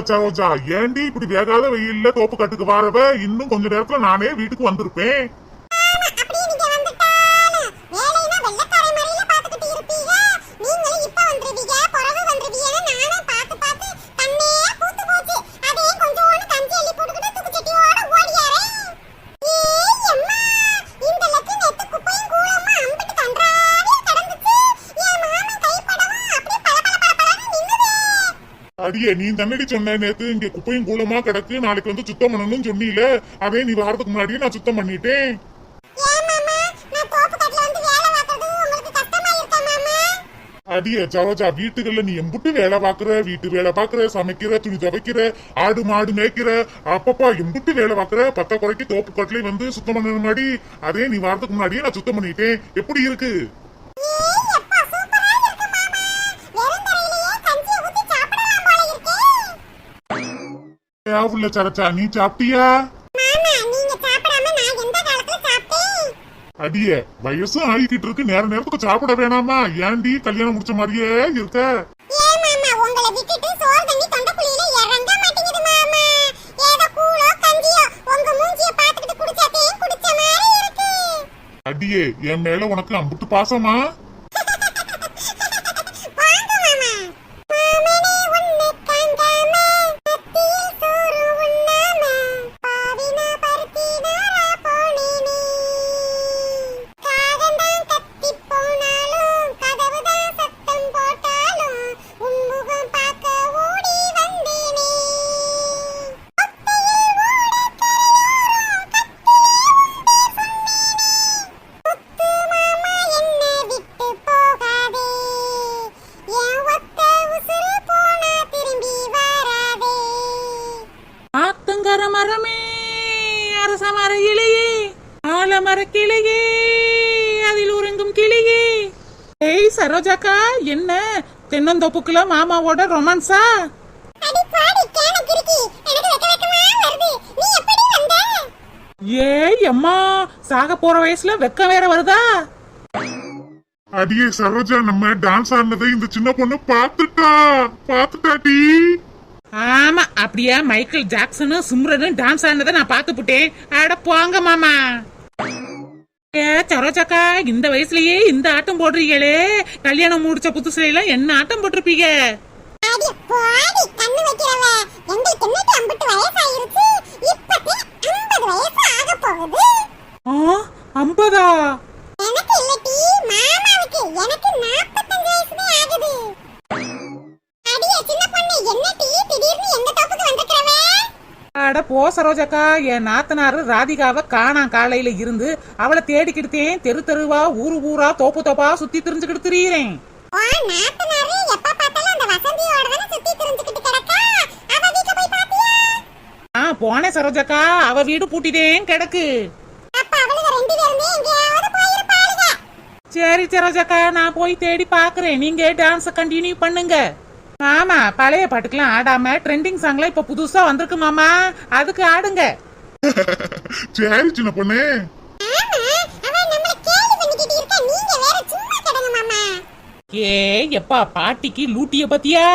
சரோஜா ஏண்டி இப்படி வேகாத வெயில்ல தோப்பு கட்டுக்கு வாரவ? இன்னும் கொஞ்ச நேரத்துல நானே வீட்டுக்கு வந்திருப்பேன். அடியே நீ தண்ணடி சொன்ன நேத்து இங்க குப்பையும் கூலமா கிடக்கு நாளைக்கு வந்து சுத்தம் பண்ணணும்னு சொன்னீல அதே நீ வாரத்துக்கு முன்னாடியே நான் சுத்தம் பண்ணிட்டேன். அடியே சரோஜா வீட்டுகள்ல நீ எம்புட்டு வேலை பாக்குற வீட்டு வேலை பாக்குற சமைக்கிற துணி துவைக்கிற ஆடு மாடு மேய்க்கிற அப்பப்பா எம்புட்டு வேலை பாக்குற பத்த குறைக்கு தோப்பு கட்டிலே வந்து சுத்தம் பண்ண முன்னாடி அதே நீ வாரத்துக்கு முன்னாடியே நான் சுத்தம் பண்ணிட்டேன். எப்படி இருக்கு? தேவையில்ல சரச்சா. நீ சாப்பிட்டியா? அடியே வயசும் ஆகிக்கிட்டு இருக்கு. நேர நேரத்துக்கு சாப்பிட வேணாமா? ஏன்டி கல்யாணம் முடிச்ச மாதிரியே இருக்கு. அடியே என் மேல உனக்கு அம்புட்டு பாசமா? நீ எப்படி வந்த? ஏய் அம்மா சாக போற வயசுல வெக்கம் வேற வருதா? அடியே சரோஜா நம்ம டான்ஸ் ஆடினதை இந்த சின்ன பொண்ணு பாத்துட்டா பாத்துட்டாடி ஆமா அப்படியே மைக்கேல் ஜாக்சனும் சிம்ரனும் டான்ஸ் ஆடினதை நான் பார்த்து புட்டேன் அட போங்க மாமா. ஏ சரோஜாக்கா இந்த வயசுலயே இந்த ஆட்டம் போடுறீங்களே. கல்யாணம் முடிச்ச புதுசுல எல்லாம் என்ன ஆட்டம் போட்டிருப்பீங்க? அடி பாடி கண்ணு வைக்கிறவ. எங்களுக்கு என்னட்டு அம்பட்டு வயசாயிருச்சு? இப்பதே 50 வயசு ஆக போகுது. ஆ ஐம்பதா எனக்கு இல்லட்டி மாமாவுக்கு எனக்கு 45 வயசுதான் ஆகுது. அடியே சின்ன பொண்ணு என்னட்டி திடீர்னு எங்க தோப்புக்கு வந்திருக்கிறவ? அட போ சரோஜாக்கா என் நாத்தனாரு ராதிகாவை காணாம் காலையில இருந்து அவளை தேடிக்கிட்டேன் தெரு தெருவா ஊரு ஊரா தோப்பு தோப்பா சுத்தி திரிஞ்சுக்கிட்டு திரியிறேன். ஆ போனேன் சரோஜாக்கா. அவ வீடு பூட்டிட்டேன் கிடக்கு. சரி சரோஜாக்கா நான் போய் தேடி பாக்குறேன். நீங்க டான்ஸ் கண்டினியூ பண்ணுங்க. ஆமா பழைய பாட்டுக்கெல்லாம் ஆடாம ட்ரெண்டிங் சாங்லாம் இப்ப புதுசா வந்திருக்கு மாமா. அதுக்கு ஆடுங்க. சரி சின்ன பொண்ணு. ஏ எப்பா பாட்டிக்கு லூட்டிய பத்தியா?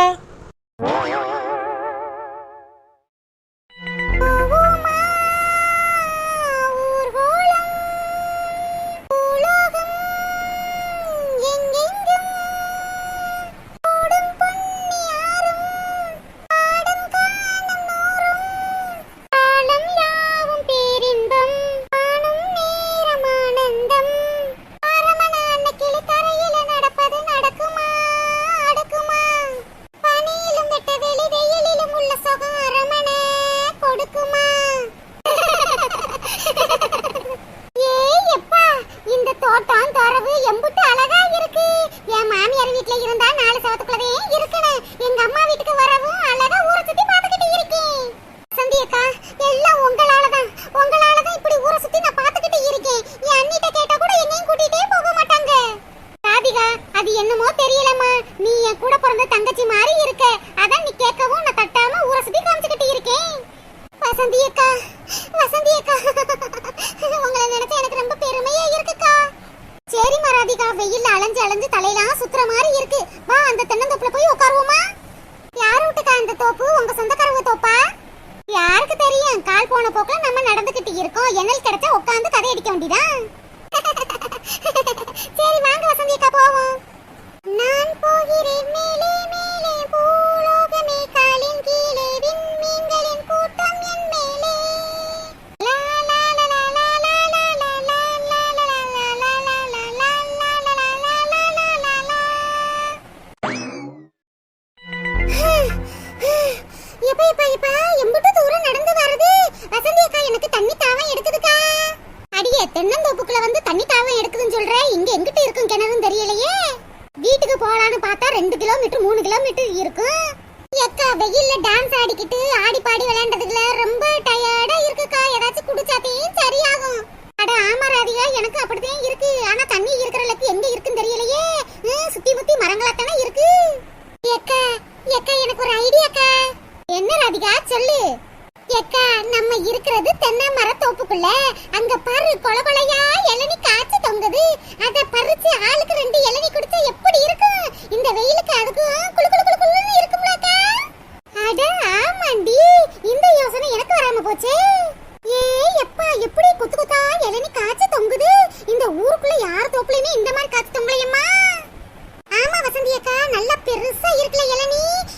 ஜன்னல் கடத்த உட்காந்து கதை அடிக்க வேண்டியதான்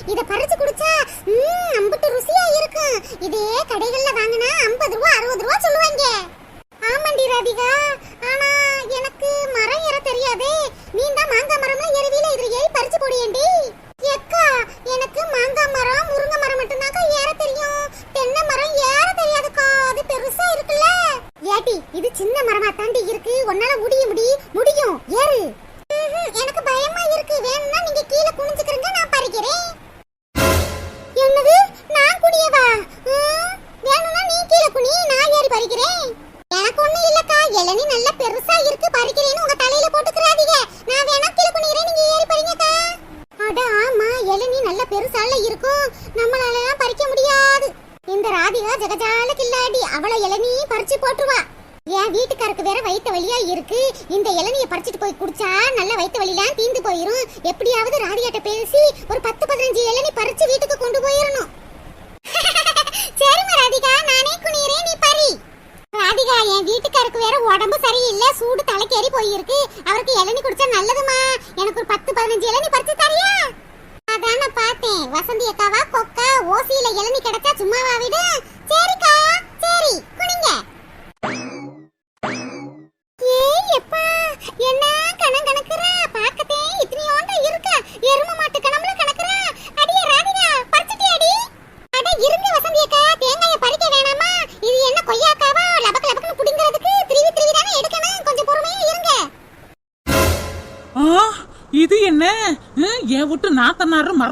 இதை பறிச்சு இருக்கு. இந்த இளநியை பறிச்சுட்டு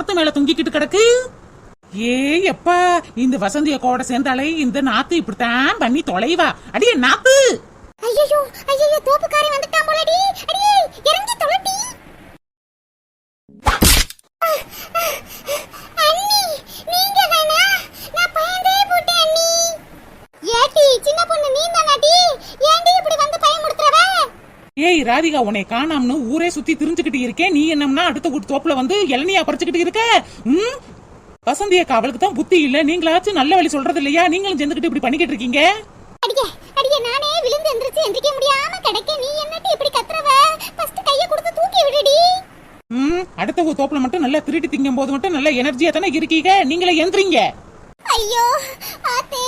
மரத்து மேல தொங்கிக்கிட்டு கிடக்கு. ஏ எப்பா இந்த வசந்திய கூட சேர்ந்தாலே இந்த நாத்து இப்படித்தான் பண்ணி தொலைவா. அடியே நாத்து! ராதிகா உன்னை காணாம்னு ஊரே சுத்தி திரிஞ்சுக்கிட்டு இருக்கேன். நீ என்னம்னா அடுத்த கூட்டு தோப்புல வந்து இளநியா பறிச்சுக்கிட்டு இருக்க? ம் வசந்தி அக்கா தான் புத்தி இல்ல. நீங்களாச்சும் நல்ல வழி சொல்றது இல்லையா? நீங்களும் சேர்ந்துக்கிட்டு இப்படி பண்ணிக்கிட்டு இருக்கீங்க? அடியே அடியே நானே விழுந்து எந்திரிச்சு எந்திரிக்க முடியாம கிடைக்க நீ என்னட்டு இப்படி கத்துறவ? ஃபர்ஸ்ட் கைய கொடுத்து தூக்கி விடுடி. ம் அடுத்த தோப்புல மட்டும் நல்லா திருட்டி திங்கும் போது மட்டும் நல்ல எனர்ஜியா தானே இருக்கீங்க? நீங்களே எந்திரிங்க. ஐயோ ஆத்தே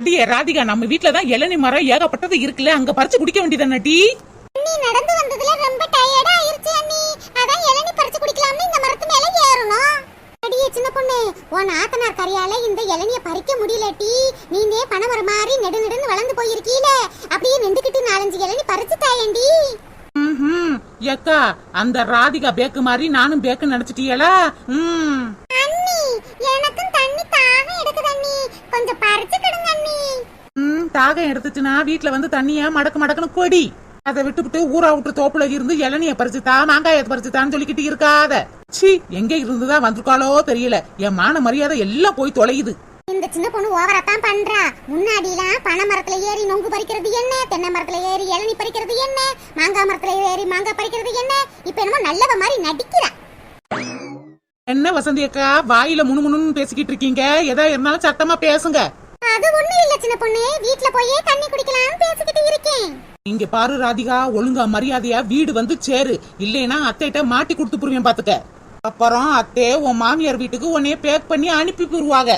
டிய ராதிகா நம்ம வீட்ல தான் இளநீ மரம் ஏகப்பட்டது இருக்குல்ல அங்க பறிச்சு குடிக்க வேண்டியதானே டீ? நீ நடந்து வந்ததுல ரொம்ப டயர்டா ஆயிருச்சு அண்ணி. அதான் இளநீ பறிச்சு குடிக்கலாம்னு இந்த மரத்து மேல ஏறணும். அடியே சின்ன பொண்ணு உன் ஆத்தனார் கரையால இந்த இளநிய பறிக்க முடியல டீ. பணம் வர மாதிரி நெடு நெடுன்னு வளர்ந்து போயிருக்கீல. அப்படியே நின்றுக்கிட்டு நாலஞ்சு இளநி பறிச்சு தாயண்டி ஏக்கா அந்த ராதிகா பேக்கு மாதிரி நானும் பேக்கு நினைச்சிட்டியலா? ம். எனக்கும் தண்ணி தாகம் எடுக்குது அண்ணி. கொஞ்சம் பறிச்சு கொடுங்க அண்ணி. ம் தாகம் எடுத்துச்சுனா வீட்ல வந்து தண்ணிய மடக்கு மடக்குன்னு கொடி. அதை விட்டுவிட்டு ஊரா விட்டு தோப்புல இருந்து இளநிய பறிச்சுதா மாங்காயத்தை பறிச்சுதான்னு சொல்லிக்கிட்டு இருக்காத. சி எங்க இருந்துதான் வந்திருக்காளோ தெரியல. என் மான மரியாதை எல்லாம் போய் தொலையுது. இந்த சின்ன பொண்ணு ஓவரா தான் பண்றா. முன்னாடி எல்லாம் மரத்துல ஏறி நொங்கு பறிக்கிறது என்ன? தென்னை மரத்துல ஏறி இளநி பறிக்கிறது என்ன? மாங்காய் மரத்துல ஏறி மாங்காய் பறிக்கிறது என்ன? இப்ப என்னமோ நல்லவ மாதிரி நடிக்கிறா. என்ன வசந்தி அக்கா வாயில முணுமுணுன்னு பேசிக்கிட்டு இருக்கீங்க. எதா இருந்தாலும் சத்தமா பேசுங்க. அது ஒண்ணும் இல்ல சின்ன பொண்ணு. வீட்ல போயே தண்ணி குடிக்கலாம்னு பேசிக்கிட்டு இருக்கேன். இங்க பாரு ராதிகா ஒழுங்கா மரியாதையா வீடு வந்து சேரு. இல்லைன்னா அத்தைகிட்ட மாட்டி கொடுத்து புரியும் பாத்துக்க. அப்புறம் அத்தை உன் மாமியார் வீட்டுக்கு உன்னைய பேக் பண்ணி அனுப்பி போருவாங்க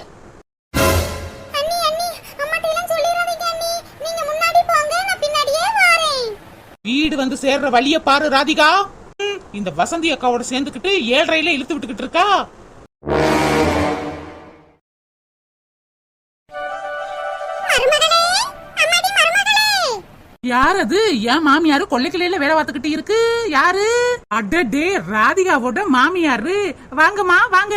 வீடு வந்து சேர்ற வழிய பாரு ராதிகா. இந்த வசந்தி அக்காவோட சேர்ந்துக்கிட்டு ஏழரையில இழுத்து விட்டுக்கிட்டு இருக்கா? யார் அது என் மாமியாரு கொள்ளைக்கிளையில வேலை பார்த்துக்கிட்டு இருக்கு. யாரு? அடடே ராதிகாவோட மாமியாரு. வாங்கம்மா வாங்க.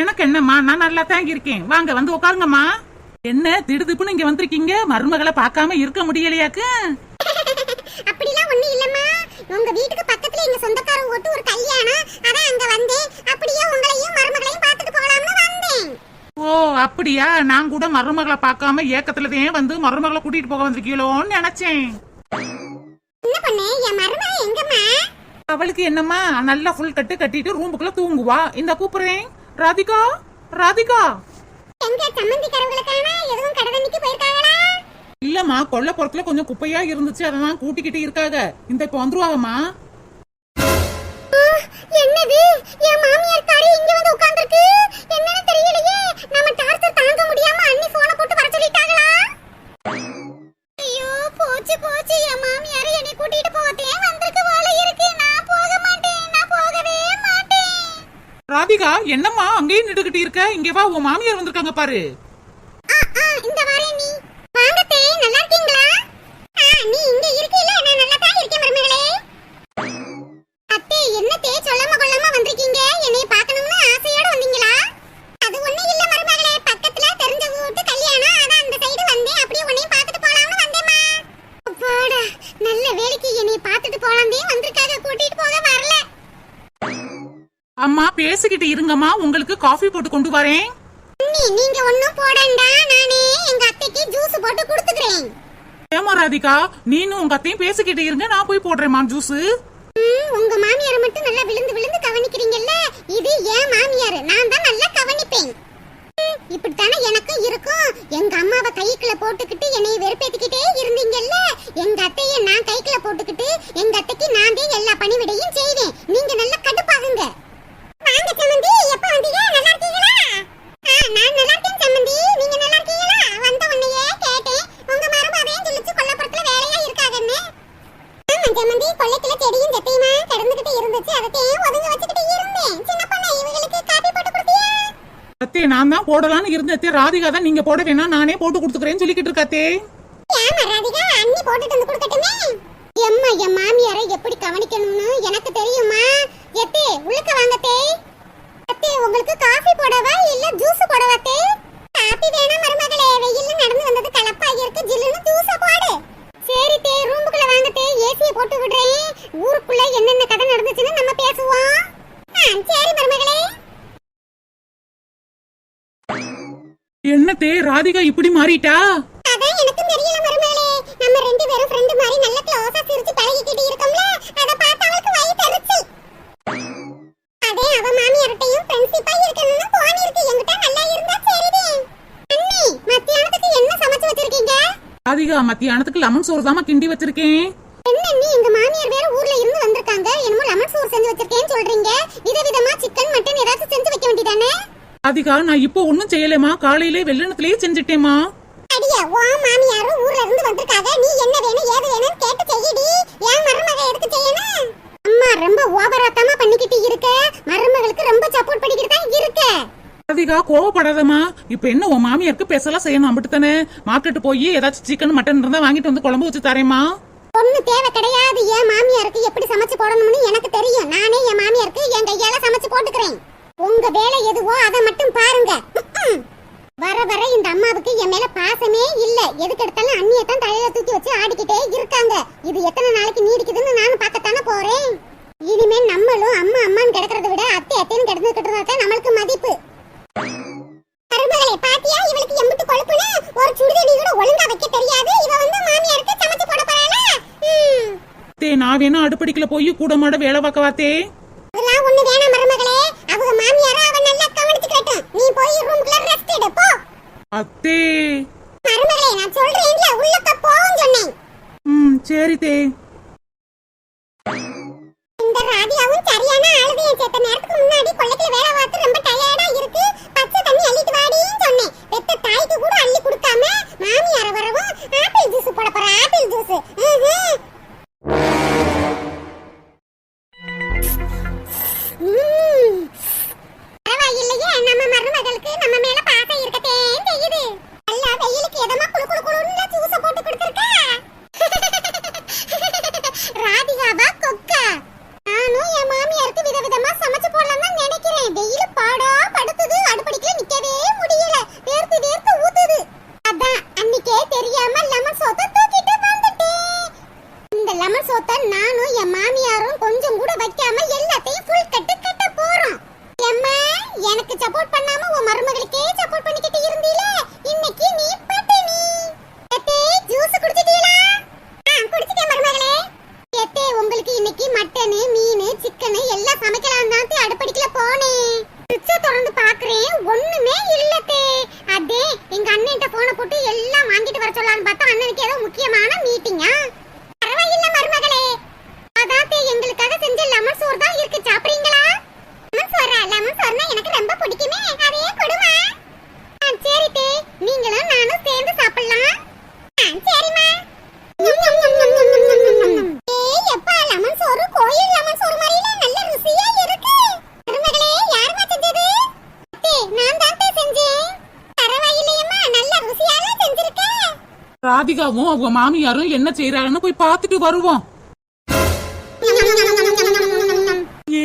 எனக்கு என்னம்மா நான் நல்லா தான் இருக்கேன். வாங்க வந்து உட்காருங்கம்மா. என்ன திடுதிப்புன்னு இங்க வந்திருக்கீங்க? மருமகளை பார்க்காம இருக்க முடியலையாக்கு? அப்படிலாம் ஒண்ணு இல்லம்மா. உங்க வீட்டுக்கு பக்கத்துல எங்க சொந்தக்காரங்க ஓட்டு ஒரு கல்யாணம். அதான் அங்க வந்தேன். அப்படியே உங்களையும் மருமகளையும் பார்த்துட்டு போகலாம்னு வந்தேன். ஓ அப்படியா? நான் கூட மருமகளை பார்க்காம ஏக்கத்துலதான் வந்து மருமகளை கூட்டிட்டு போக வந்திருக்கீங்களோன்னு நினைச்சேன். என்ன பண்ணே என் மருமக எங்கம்மா? அவளுக்கு என்னம்மா? நல்லா ஃபுல் கட்டு கட்டிட்டு ரூமுக்குள்ள தூங்குவா. இந்த கூப்பிடுறேன். ராதிகா ராதிகா. எங்க சம்மந்திக்காரங்களுக்கான எதுவும் கடதண்ணிக்கு போயிருக்காங்களா? இல்லம்மா கொல்லப்புறத்துல கொஞ்சம் குப்பையா இருந்துச்சு அதான் கூட்டிக்கிட்டு இருக்காங்க இந்த இப்ப வந்துருவாங்கம்மா. என்னது? என் மாமியார் காரி இங்க வந்து உட்கார்ந்திருக்கு. என்னன்னு தெரியலையே. நம்ம டார்ச்சர் தாங்க முடியாம அண்ணி போனை போட்டு வர சொல்லிட்டாங்களா? ஐயோ போச்சு போச்சு. என் மாமியார் என்னை கூட்டிட்டு போகத்தே வந்திருக்கு போல இருக்கு. நான் போக மாட்டேன். ராதிகா என்னம்மா அங்கேயும் நின்றுகிட்டு இருக்க? இங்க வா உன் மாமியார் வந்திருக்காங்க பாரு. இந்த வாரே நீ. வாங்கத்தே நல்லா இருக்கீங்களா? பேசிக்கிட்டு இருங்கம்மா உங்களுக்கு காஃபி போட்டு கொண்டு வரேன். நீங்க ஒண்ணும் போடண்டா நானே எங்க அத்தைக்கு ஜூஸ் போட்டு கொடுத்துக்கிறேன். ஏமா ராதிகா நீனும் உங்க அத்தையும் பேசிக்கிட்டு இருங்க நான் போய் போடுறேம்மா ஜூஸ் உங்க மாமியாரை மட்டும் நல்லா விழுந்து விழுந்து கவனிக்கிறீங்கல்ல? இது ஏன் மாமியார் நான் தான் நல்லா கவனிப்பேன். இப்படித்தானே எனக்கும் இருக்கும். எங்க அம்மாவை கைக்குள்ள போட்டுக்கிட்டு என்னைய வெறுப்பேத்திக்கிட்டே இருந்தீங்கல்ல? எங்க அத்தைய நான் கைக்குள்ள போட்டுக்கிட்டு எங்க அத்தைக்கு நான் தான் எல்லா பணிவிடையும் செய்வேன். நீங்க நல்லா போடலான்னு இருந்தே ராதிகா தான் நீங்க போட வேணாம் நானே போட்டு கொடுத்துக்கிறேன்னு சொல்லிக்கிட்டு இருக்காத்தே ஏமா ராதிகா அண்ணி போட்டுட்டு வந்து கொடுக்கட்டுமே எம்மா என் மாமியாரை எப்படி கவனிக்கணும்னு எனக்கு தெரியுமா எத்தே உள்ளுக்க வாங்கத்தே அத்தே உங்களுக்கு காஃபி போடவா இல்ல ஜூஸ் போடவா தே காபி வேணாம் மருமகளே வெயில்ல நடந்து வந்தது கலப்பா இருக்கு ஜில்லுன்னு ஜூஸ போடு சரி தே ரூமுக்குள்ள வாங்க தே ஏசியை போட்டு விடுறேன் ஊருக்குள்ள என்னென்ன கதை நடந்துச்சுன்னு நம்ம பேசுவோம் ஆ, சரி மருமகளே என்னத்தே ராதிகா இப்படி மாறிட்டா? அதான் எனக்கும் தெரியல மருமகளே. நம்ம ரெண்டு பேரும் ஃப்ரெண்ட் மாதிரி நல்ல க்ளோஸா சிரிச்சு பழகிக்கிட்டு இருக்கோம்ல. அத பார்த்து அவளுக்கு வயித்து எரிச்சல் அதே அவ மாமியார்ட்டையும் ஃப்ரெண்ட்ஷிப்பா இருக்கணும்னு தோணி இருக்கு என்கிட்ட நல்லா இருந்தா சரிதே. அண்ணி மத்தியானத்துக்கு என்ன சமைச்சு வச்சிருக்கீங்க? ராதிகா மத்தியானத்துக்கு லெமன் சோறு தாமா கிண்டி வச்சிருக்கேன். என்ன அண்ணி எங்க மாமியார் வேற ஊர்ல இருந்து வந்திருக்காங்க. என்னமோ லெமன் சோறு செஞ்சு வச்சிருக்கேன்னு சொல்றீங்க விதவிதமா சிக்கன் மட்டன் ஏதாச்சும் செஞ்சு வைக்க வேண்டியதானே ராதிகா நான் இப்போ ஒண்ணும் செய்யலமா காலையிலே வெள்ளனத்திலேயே செஞ்சுட்டேமா அடியா ஓ மாமியாரும் ஊர்ல இருந்து வந்திருக்காங்க. நீ என்ன வேணும் ஏது வேணும்னு கேட்டு செய்யடி. ஏன் மருமக எடுத்து செய்யணும் அம்மா ரொம்ப ஓவராத்தமா பண்ணிக்கிட்டு இருக்க. மருமகளுக்கு ரொம்ப சப்போர்ட் பண்ணிக்கிட்டு தான் இருக்க. ராதிகா கோவப்படாதம்மா. இப்ப என்ன உன் மாமியாருக்கு பெசலா செய்யணும் அப்படித்தானே மார்க்கெட் போய் ஏதாச்சும் சிக்கன் மட்டன் இருந்தா வாங்கிட்டு வந்து குழம்பு வச்சு தரேம்மா. ஒண்ணு தேவை கிடையாது. என் மாமியாருக்கு எப்படி சமைச்சு போடணும்னு எனக்கு தெரியும். நானே என் மாமியாருக்கு என் கையால சமைச்சு போட்டுக்கிறேன். உங்க வேலை எதுவோ அதை மட்டும் பாருங்க. வர வர இந்த அம்மாவுக்கு என் மேல பாசமே இல்ல. எதுக்கு எடுத்தாலும் அண்ணியை தான் தலையில தூக்கி வச்சு ஆடிக்கிட்டே இருக்காங்க. இது எத்தனை நாளைக்கு நீடிக்குதுன்னு நானும் பார்க்கத்தானே போறேன். இனிமே நம்மளும் அம்மா அம்மான்னு கிடக்கிறத விட அத்தை அத்தைன்னு கிடந்துகிட்டு இருந்தா நம்மளுக்கு மதிப்பு. மருமகளே பாத்தியா? இவளுக்கு எம்பிட்டு கொழுப்புன்னு ஒரு சுடுதடி கூட ஒழுங்கா வைக்க தெரியாது. இவ வந்து மாமியாருக்கு சமைச்சு போட போறாளா? தே நான் வேணா அடுப்படிக்கல போய் கூட மாட வேலை பார்க்க வாத்தே. ராதிகாவும் அவங்க மாமியாரும் என்ன செய்யறாங்கன்னு போய் பார்த்துட்டு வருவோம்.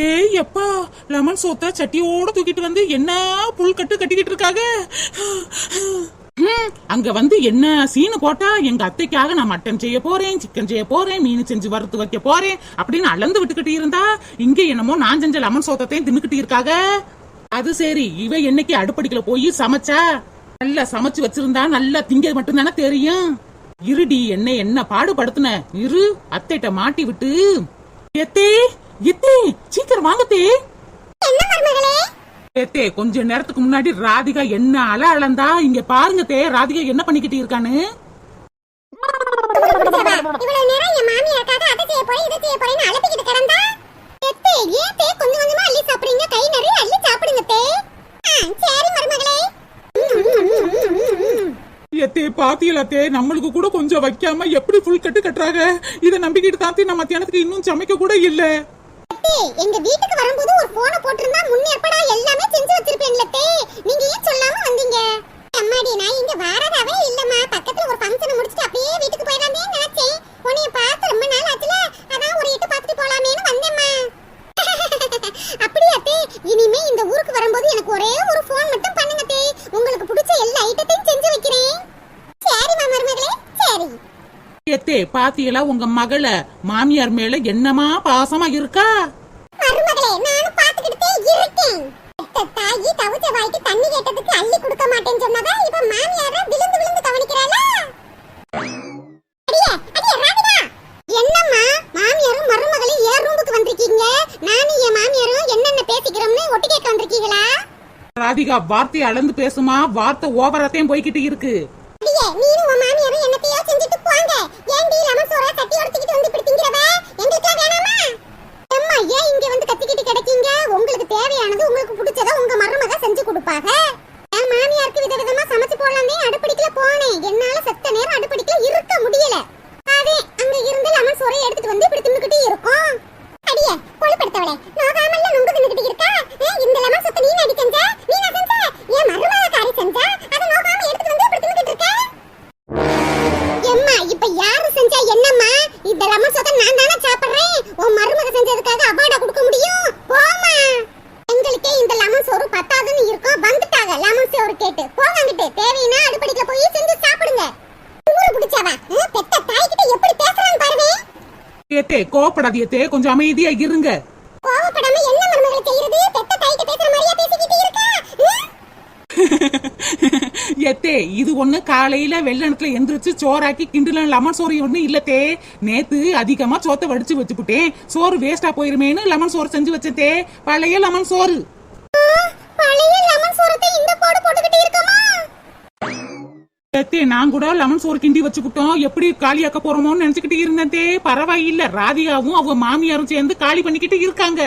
ஏய் எப்பா லெமன் சோத்த சட்டியோட தூக்கிட்டு வந்து என்ன புல் கட்டு கட்டிக்கிட்டு இருக்காங்க அங்க வந்து என்ன சீனு போட்டா எங்க அத்தைக்காக நான் மட்டன் செய்ய போறேன் சிக்கன் செய்ய போறேன் மீன் செஞ்சு வறுத்து வைக்க போறேன் அப்படின்னு அளந்து விட்டுக்கிட்டு இருந்தா இங்க என்னமோ நான் செஞ்ச லெமன் சோத்தத்தையும் தின்னுக்கிட்டு இருக்காங்க அது சரி இவ என்னைக்கு அடுப்படிக்கல போய் சமைச்சா? நல்லா சமைச்சு வச்சிருந்தா நல்லா திங்க மட்டும் தானே தெரியும். இருடி என்ன என்ன பாடுபடுத்துன? இரு அத்தைட்ட மாட்டி விட்டு எத்தே எத்தே சீக்கிரம் வாங்கத்தே ஏத்தே கொஞ்ச நேரத்துக்கு முன்னாடி ராதிகா என்ன அல அளந்தா? இங்க பாருங்க தே ராதிகா என்ன பண்ணிக்கிட்டு இருக்கான்னு கை நிறைய அள்ளி சாப்பிடுங்க எத்தே ஆ, தே நம்மளுக்கு கூட கொஞ்சம் வைக்காம எப்படி ஃபுல் கட்டு கட்டுறாங்க இத நம்பிக்கிட்டு தாத்தி நம்ம மத்தியானத்துக்கு இன்னும் சமைக்க கூட இல்ல. எங்க வீட்டுக்கு வரும்போது ஒரு போனை போட்டிருந்தா முன்னேற்பாடா எல்லாமே செஞ்சு வச்சிருப்பேன்ல நீங்க ஏன் சொல்லாம வந்தீங்க? அம்மாடி நான் இங்க வாரதாவே இல்லம்மா பக்கத்துல ஒரு ஃபங்க்ஷன் முடிச்சிட்டு அப்படியே வீட்டுக்கு போயிடலாமே நினைச்சேன் உன்னைய பார்த்து ரொம்ப நாள் ஆச்சுல அதான் ஒரு எட்டு பார்த்துட்டு போலாமேன்னு வந்தேம்மா அப்படியா தே இனிமே இந்த ஊருக்கு வரும்போது எனக்கு ஒரே ஒரு ஃபோன் மட்டும் பண்ணுங்க தே உங்களுக்கு பிடிச்ச எல்லா ஐட்டத்தையும் செஞ்சு வைக்கிறேன் சரிம்மா மருமகளே சரி ஏத்தே பாத்தியலா உங்க மகள மாமியார் மேல என்னமா பாசமா இருக்கா மருமகளே நானும் பாத்துக்கிட்டே இருக்கேன் பெத்த தாயி தவிச்ச வாய்க்கு தண்ணி கேட்டதுக்கு அள்ளி கொடுக்க மாட்டேன்னு சொன்னதா இப்ப மாமியார விழுந்து விழுந்து கவனிக்கிறாளா அடியே அடியே ராதிகா என்னம்மா மாமியாரும் மருமகளும் ஏன் ரூமுக்கு வந்திருக்கீங்க நானும் என் மாமியாரும் என்னென்ன பேசிக்கிறோம்னு ஒட்டு கேட்க வந்திருக்கீங்களா? ராதிகா வார்த்தையை அளந்து பேசுமா? வார்த்தை ஓவராத்தையும் போய்கிட்டு இருக்கு. நீனும் உன் மாமியாரும் என்னத்தையோ லெமன் வந்து இப்படி திங்கிறவ? எங்களுக்கா வேணாமா? அம்மா ஏன் இங்க வந்து கத்திக்கிட்டு கிடைக்கீங்க? உங்களுக்கு தேவையானது உங்களுக்கு பிடிச்சத உங்க மருமக செஞ்சு கொடுப்பாங்க என் மாமியாருக்கு விதவிதமா சமைச்சு போடலாமே அடுப்படிக்கல போனேன். என்னால செத்த நேரம் அடுப்படிக்கல இருக்க முடியல. அதே அங்க இருந்து லெமன் சோறை எடுத்துட்டு வந்து இப்படி மருமக அவார்டா கொடுக்க முடியும்? போமா எங்களுக்கே இந்த லெமன் சோறு பத்தாதுன்னு இருக்கோம். வந்துட்டாங்க. லெமன் சோறு கேட்டு. போவாங்கிட்டு தேவைன்னா அடுப்படிக்கல போய் செஞ்சு சாப்பிடுங்க. ஊரு பிடிச்சவா ஆ, பெத்த தாய்கிட்ட எப்படி பேசுறான்னு பாருங்க. ஏத்தே கோவப்படாதீத்தே கொஞ்சம் அமைதியா இருங்க. எத்தே இது ஒண்ணு காலையில வெள்ளனத்துல எந்திரிச்சு சோறாக்கி கிண்டுல லெமன் சோறு ஒண்ணு இல்லத்தே. நேத்து அதிகமா சோத்தை வடிச்சு வச்சுப்புட்டேன். சோறு வேஸ்டா போயிருமேன்னு லெமன் சோறு செஞ்சு வச்சதே பழைய லெமன் சோறு. நான் கூட லெமன் சோறு கிண்டி வச்சுக்கிட்டோம் எப்படி காலியாக்க போறோமோன்னு நினைச்சுக்கிட்டு இருந்தேன் தே. பரவாயில்ல ராதிகாவும் அவங்க மாமியாரும் சேர்ந்து காலி பண்ணிக்கிட்டு இருக்காங்க.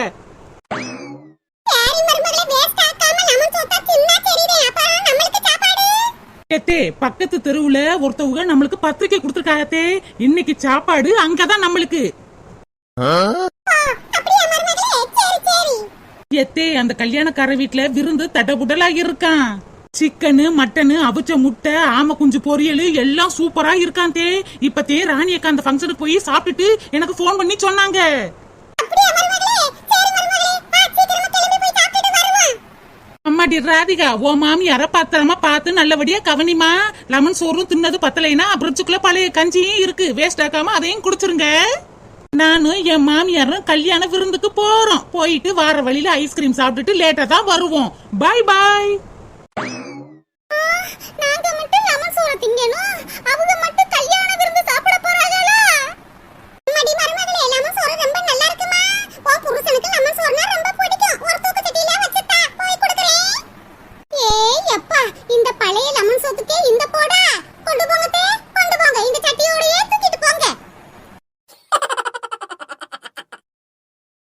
ஏத்தே பக்கத்து தெருவுல ஒருத்தவங்க நம்மளுக்கு பத்திரிக்கை கொடுத்துருக்காகத்தே இன்னைக்கு சாப்பாடு அங்கதான் நம்மளுக்கு. எத்தே அந்த கல்யாணக்கார வீட்ல விருந்து தடபுடலா இருக்கான். சிக்கனு மட்டனு அவிச்ச முட்டை ஆம குஞ்சு பொரியல் எல்லாம் சூப்பரா இருக்கான் தே. இப்பத்தே ராணி அக்கா அந்த ஃபங்க்ஷனுக்கு போய் சாப்பிட்டுட்டு எனக்கு ஃபோன் பண்ணி சொன்னாங்க. ஏமாடி ராதிகா ஓ மாமியார பத்திரமா பார்த்து நல்லபடியா கவனிமா லெமன் சோறும் தின்னது பத்தலைனா அப்புறச்சுக்குள்ள பழைய கஞ்சியும் இருக்கு. வேஸ்ட் ஆக்காம அதையும் குடிச்சிருங்க. நானும் என் மாமியாரும் கல்யாண விருந்துக்கு போறோம். போயிட்டு வார வழியில ஐஸ்கிரீம் சாப்பிட்டுட்டு லேட்டா தான் வருவோம். பாய் பாய் நாங்க மட்டும் லெமன் சோறு திங்கணும். அவங்க மட்டும்